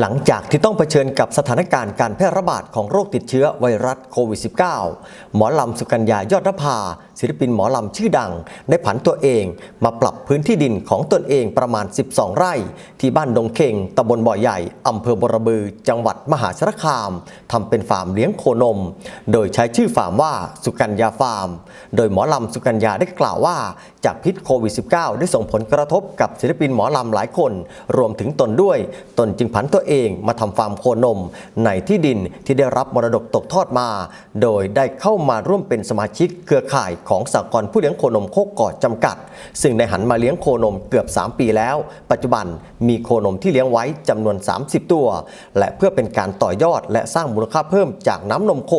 หลังจากที่ต้องเผชิญกับสถานการณ์การแพร่ระบาดของโรคติดเชื้อไวรัสโควิด -19 หมอลำสุกัญญายอดนภา ศิลปินหมอลำชื่อดัง ได้ผันตัวเองมาปรับพื้นที่ดินของตนเองประมาณ 12 ไร่ ที่บ้านดงเข่งตำบลบ่อใหญ่อำเภอบรบือ จังหวัดมหาสารคามทำเป็นฟาร์มเลี้ยงโคนม โดยใช้ชื่อฟาร์มว่าสุกัญญาฟาร์ม โดยหมอลำสุกัญญาได้กล่าวว่า จากพิษโควิด -19 ได้ส่งผลกระทบกับศิลปินหมอลำหลายคน รวมถึงตนด้วย ตนจึงผันตัวเองมาทำฟาร์มโคนม ในที่ดินที่ได้รับมรดกตกทอดมา โดยได้เข้ามาร่วมเป็นสมาชิกเครือข่ายของของสากลผู้เลี้ยงโคนมโคกกอดจำกัด ซึ่งได้หันมาเลี้ยงโคนมเกือบ 3 ปีแล้ว ปัจจุบันมีโคนมที่เลี้ยงไว้จำนวน 30 ตัว และเพื่อเป็นการต่อยอดและสร้างมูลค่าเพิ่มจากน้ำนมโค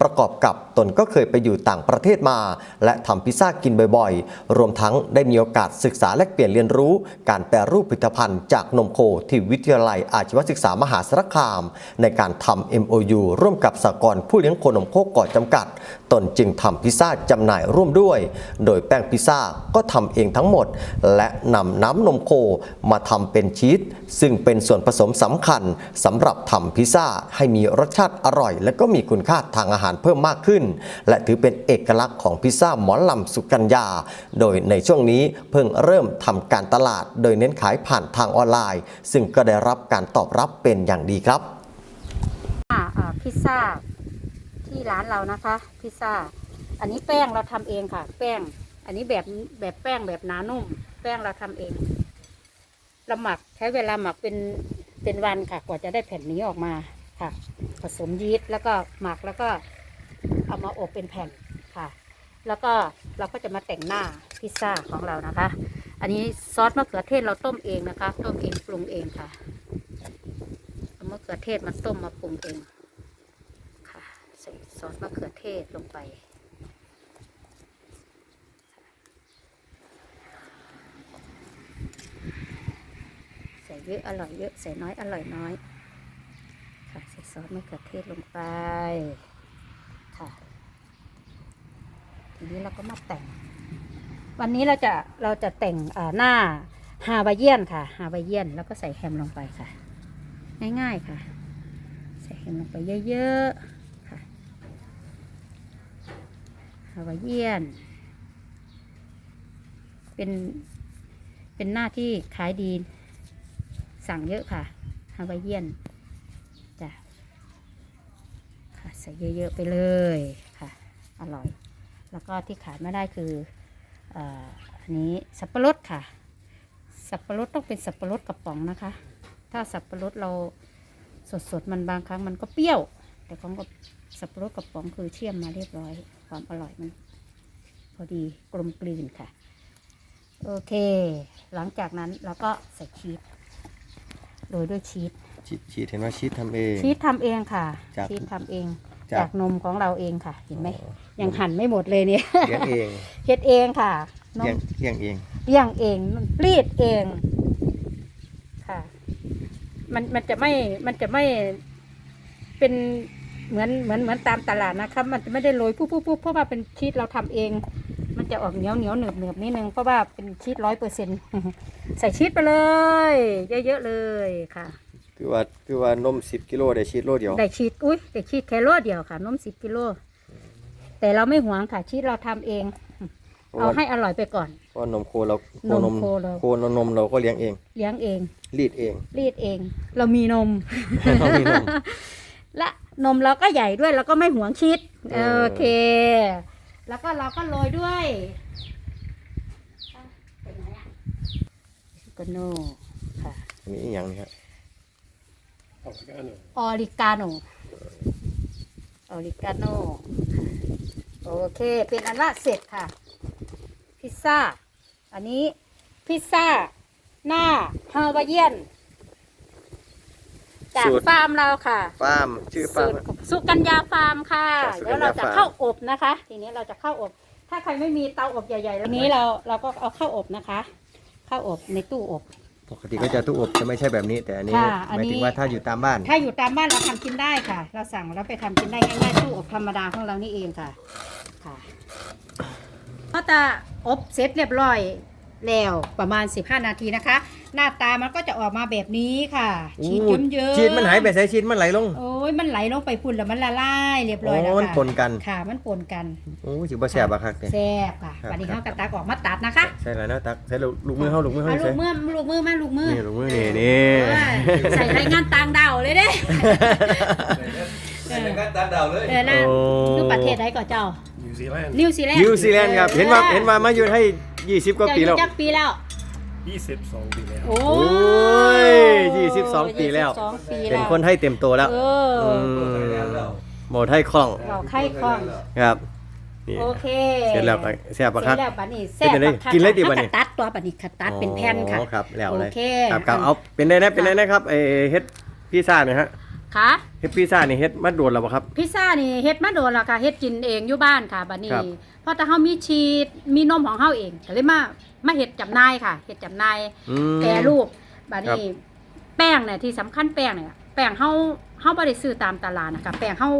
ประกอบกับตนก็เคยไปอยู่ต่างประเทศมา และทำพิซซ่ากินบ่อยๆ รวมทั้งได้มีโอกาสศึกษาและเปลี่ยนเรียนรู้ การแปรรูปผลิตภัณฑ์จากนมโคที่วิทยาลัยอาชีวศึกษามหาสารคาม ในการทำ MOU ร่วมกับสากลผู้เลี้ยงโคนมโคก่อจำกัด ตนจึงทำพิซซ่าจำหน่ายร่วมด้วย โดยแป้งพิซซ่าก็ทำเองทั้งหมด และนำน้ำนมโคมาทำเป็นชีสซึ่งเป็นส่วนผสมสำคัญสำหรับทำพิซซ่าให้มีรสชาติอร่อย และก็มีคุณค่าทางอาหารเพิ่มมากขึ้น และถือเป็นเอกลักษณ์ของพิซซ่าหมอลำสุกัญญา โดยในช่วงนี้เพิ่งเริ่มทำการตลาด โดยเน้นขายผ่านทางออนไลน์ ซึ่งก็ได้รับการตอบรับเป็นอย่างดีครับพิซซ่าที่ร้านเรานะคะ พิซซ่า อันนี้แป้งเราทำเองค่ะ แป้ง อันนี้แบบแบบแป้งแบบหนานุ่ม แป้งเราทำเองเราหมักใช้เวลาหมักเป็นเป็นวันค่ะ กว่าจะได้แผ่นนี้ออกมาค่ะ ผสมยีสต์แล้วก็หมักแล้วก็เอามาอบเป็นแผ่นค่ะ แล้วก็เราก็จะมาแต่งหน้าพิซซ่าของเรานะคะ อันนี้ซอสมะเขือเทศเราต้มเองนะคะ ต้มเองปรุงเองค่ะเอามะเขือเทศมาต้มมาปรุงเองค่ะ ใส่ซอสมะเขือเทศลงไป เยอะอร่อยเยอะใส่น้อยอร่อยน้อย ค่ะใส่ซอสมะเขือเทศลงไปค่ะทีนี้เราก็มาแต่ง วันนี้เราจะเราจะแต่งหน้าฮาวายเยียนค่ะฮาวายเยียนแล้วก็ใส่แฮมลงไปค่ะ ง่ายๆค่ะ ใส่แฮมลงไปเยอะๆค่ะฮาวายเยียน เป็นเป็นหน้าที่ขายดี สั่งเยอะค่ะฮาวายเยียนจ้ะค่ะใส่เยอะๆไปเลยค่ะอร่อย แล้วก็ที่ขาดไม่ได้คืออ่ออันนี้สับปะรดค่ะ สับปะรดต้องเป็นสับปะรดกระป๋องนะคะ ถ้าสับปะรดเราสดๆมันบางครั้งมันก็เปรี้ยว แต่ของกับสับปะรดกระป๋องคือเชื่อมมาเรียบร้อย ความอร่อยมันพอดีกลมกลืนค่ะ โอเค หลังจากนั้นเราก็ใส่ชีส โรยด้วยชีสชีสชีสเห็นว่าชีสทำเอง ชีสทำเองค่ะ จากชีสทำเอง จากจากนมของเราเองค่ะ เห็นไหมยังหั่นไม่หมดเลยเนี่ย เลี้ยงเองเฮ็ดเองค่ะนเลี้ยมงเลี้ยงเองเลี้ยงเองปรีดเองค่ะ มันมันจะไม่มันจะไม่เป็นเหมือนเหมือนเหมือนตามตลาดนะครับ มันจะไม่ได้โรยปุ๊บปุ๊บปุ๊บเพราะว่าเป็นชีสเราทำเองมัน จะออกเหนียวเหนียวเหนือบเหนือบนิดนึงเพราะว่าเป็นชีสร้อยเปอร์เซ็นใส่ชีสไปเลย เยอะๆเลยค่ะ คือว่าคือว่านม10กิโลได้ชีสโลเดียวได้ชีสอุ้ยได้ชีสแค่โลเดียวค่ะ นมสิบกิโลแต่เราไม่หวงค่ะชีสเราทำเองเพราะเอาว่าให้อร่อยไปก่อนเพราะว่านมโคเราโคนมมโคเราโคนนมเราก็เลี้ยงเอง เลี้ยงเอง รีดเอง รีดเอง เรามีนมเรามีนมและนมเราก็ใหญ่ด้วยเราก็ไม่หวงชีสเออโอเค แล้วก็เราก็โรยด้วยเป็นไงอะกโนค่ะอันนี้อีกอย่างนี้ครับออริกาโนออริกาโนโอเค เป็นอันละเสร็จค่ะ พิซซ่า อันนี้พิซซ่า หน้าฮาวายเยียน จากสูตร ฟาร์มเราค่ะฟาร์มชื่อฟาร์ม สูตของสุกัญญาฟาร์มค่ะจากสุกัญญาแล้วเราจะฟาร์ม เข้าอบนะคะ ทีนี้เราจะเข้าอบ ถ้าใครไม่มีเตาอบใหญ่ๆแล้วนี้เราเราก็เอาเข้าอบนะคะ เข้าอบในตู้อบ ปกติก็จะตู้อบจะไม่ใช่แบบนี้ แต่อันนี้ค่ะหอันมายนี้ถึงว่าถ้าอยู่ตามบ้าน ถ้าอยู่ตามบ้านเราทำกินได้ค่ะ เราสั่งแล้วไปทำกินได้ง่ายๆตู้อบธรรมดาของเรานี่เองค่ะ ค่ะก็จะอบเสร็จเรียบร้อยแล้วประมาณ 15 นาทีนะคะ หน้าตามันก็จะออกมาแบบนี้ค่ะฉีดอู้เยิ้มๆชีดมันหายไปใส่ชีดมันไหลลงโอ้ยมันไหลลงไปพุ่นแล้วมันละลายเรียบร้อยแล้วโอ้มันค่ะปนกันค่ะ มันปนกันโอ้สิบ่แซ่บอะครับเนี่ยแซ่บค่ะครับวันนี้ครัเขาบกระตักออกมาตัดนะคะใช่แล้วนะตักใส่ลูกลูกมือเฮาลูกมือเฮาเอาลูใส่กมือลูกมือมาลูกมือนี่ลูกมือนี่นี่เออใส่รายงานต่างดาวเลยเด้ใส่ในการตาดาวเลยเออแล้วโอ้คือประเทศใดก่อนเจ้านิวซีแลนด์นิวซีแลนด์นิวซีแลนด์ครับ เห็นว่าเห็นว่ามาอยู่ให้ 20 กว่าปีแล้วเจ้อยู่จักปีแล้ว 22ปีแล้วโอ้โอ้ย22ปีแล้ว 22ปีเป็แล้นวคนให้เต็มตัวแล้วเอออมหมดให้คล่องเราไข้คล่อง ครับนี่โอเคเสร็จแล้วก็แซ่บปะเสคร็รัจบแล้วบัดนี้เป็นจังได๋ค่ะกินเลยดิบัดนี้ขาก็ตัดตัวบัดนี้ค่ะตัดเป็นแผ่นค่ะ อ๋อครับแล้วเลยโอเค ครับครับเอาเป็นได้นะเป็นได้นะครับเออเฮ็ดพิซซ่าหน่อยฮะ ค่ะเฮ็ดพิซซ่านี่เฮ็ดมาโดนแล้วบ่ครับ พิซซ่านี่เฮ็ดมาโดนแล้วค่ะเฮ็ดกินเองอยู่บ้านค่ะบัดนี้ครับ เพราะแต่เฮามีชีสมีนมของเฮาเองก็เลยมามาเฮ็ดจำหน่ายค่ะเฮ็ดจำหน่าย อืม แปรรูปบัดครับนี้แป้งเนี่ยที่สำคัญแป้งเนี่ยแป้งเฮาเฮาบ่ได้ซื้อตามตลาดนะคะแป้งเฮา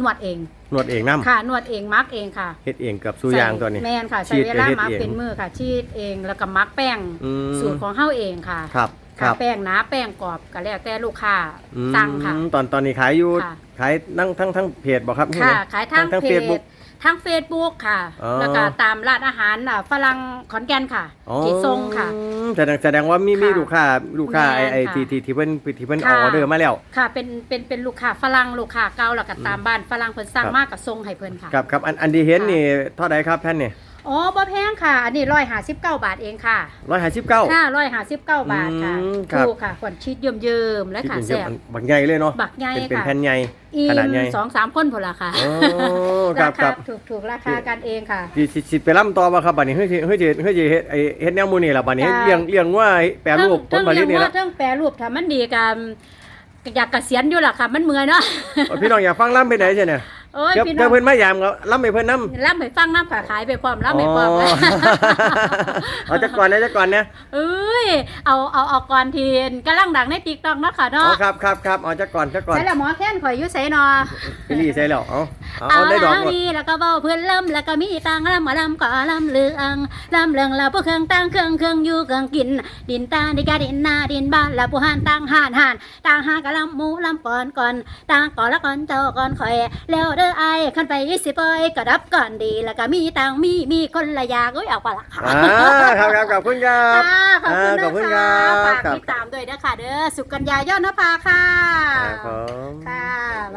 นวดเองนวดเองนํค่ะนวดเองมักเองค่ะเฮ็ดเองกับสู้ยางตัวนี้แมนค่ะชีใช้สเวลาก็เฮ็ดมักเองเป็นมือค่ะชีดเองแล้วก็มักแป้งอืม สูตรของเฮาเองค่ะ ครับ คค่ะรับแป้งหนาแป้งกรอบก็แล้วแต่ลูกค้าอืมสั่งค่ะ ตอนตอนนี้ขายอยู่ค่ะ ขายทั้งทั้งทั้งเพจบ่ครับค่ะนี่ขายทางทั้งเพเฟจซบุ๊กทางเฟซบุ๊กค่ะ อ๋อ แล้วก็ตามร้านอาหารอะฝรั่งขอนแก่นค่ะอ๋อที่ทรงค่ะ แสดงแสดงว่ามีมีค่ะลูกค้าลูกค้าไอแม่นไอค่ะที่ที่ที่เพิ่นที่เพิ่นค่ะออเดอร์มาแล้ว ค่ะเป็นเป็นเป็นลูกค้าฝรั่งลูกค้าเก่าแล้วก็ตามบ้านฝรั่งเพิ่นสั่งครับ มากกับทรงให้เพิ่นค่ะ ครับครับอันอันที่เห็นค่ะ นี่เท่าใดครับแผ่นนี่ อ๋อบ่แพงค่ะ อันนี้159บาทเองค่ะ159ค่ะ159บาทค่ะอืมครับ ถูกค่ะขวัญชีสเยิ้มๆและค่ะที่แซ่บเป็นบักใหญ่เลยเนาะบักใหญ่เป็นเป็นค่ะแผ่นใหญ่อิ่ขนาดใหญ่มสองสามคนพอละค่ะโอ้ครัราบครัคาบถูกถูกราคากันเองค่ะ สิสิสิไปล่ำต่อบ่ครับบัดนี้เฮ้ยสิเฮ้ยสิเฮ้ยสิเฮ็ดไอ้เฮ็ดแนวหมู่นี่ล่ะบัดนี้ค่ะ เลี้ยงเลี้ยงว่าแปรรูปผลผลิตนี่เทั้งเลี้ยงล่ะว่าเทั้งแปรรูปถ้ามันดีกันอยากเกษียณอยู่ล่ะค่ะ มันเมื่อยเนาะ พี่น้องอยากฟังล่ำไปไหนใช่เนี่ย โอ้ยเดี๋ยวพี่น้เดี๋อยงวเพิ่นมายามก็ล่ำให้เพิ่นนำรับให้ฟังน้ำขาขายไปพร้อมรับให้พร้อมอ๋อเอาจักก่อนนะจักก่อนนะเอ้ย เอาเอาเอาก่อนทีนกำลังดังในติ๊กต็อกเนาะค่ะอ๋อเนาะครับครับครับเอาจักก่อนจักก่อนใช่แล้วหมอแค้นข่อยอยู่ไสเนาะพี่ลี่ใส่แล้วเอาเอาเอาเอาได้ดอกแล้วหมดนี่แล้วก็เว้าเพื่อนล่ำแล้วก็มีตังล่ำมาล่ำก็ล่ำเลืองล่ำเลืองแล้วพวกเครื่องตั้งเครื่องเครื่องอยู่เครื่องกิน ดินตาดิกาดินนาดินบ้านแล้วผู้หานตั้งหานหานตั้งหานกะล่ำหมูล่ำก่อนก่อนตั้งก่อนละก่อนเจ้าก่อนข่อย แล้วเด้อไอ้ขันไปสิปอยกระดับก่อนดีแล้วก็มีตังมีมีคนละอยางเอ้ยเอาไปละค่ะอ่าครับครับขอบคุณครับค่ะขอบคุณอ่าขอบคุณนะครัคะบฝากครับติดตามด้วยนะคะเด้อสุกัญญายอดนภาค่ะครับผมค่ะ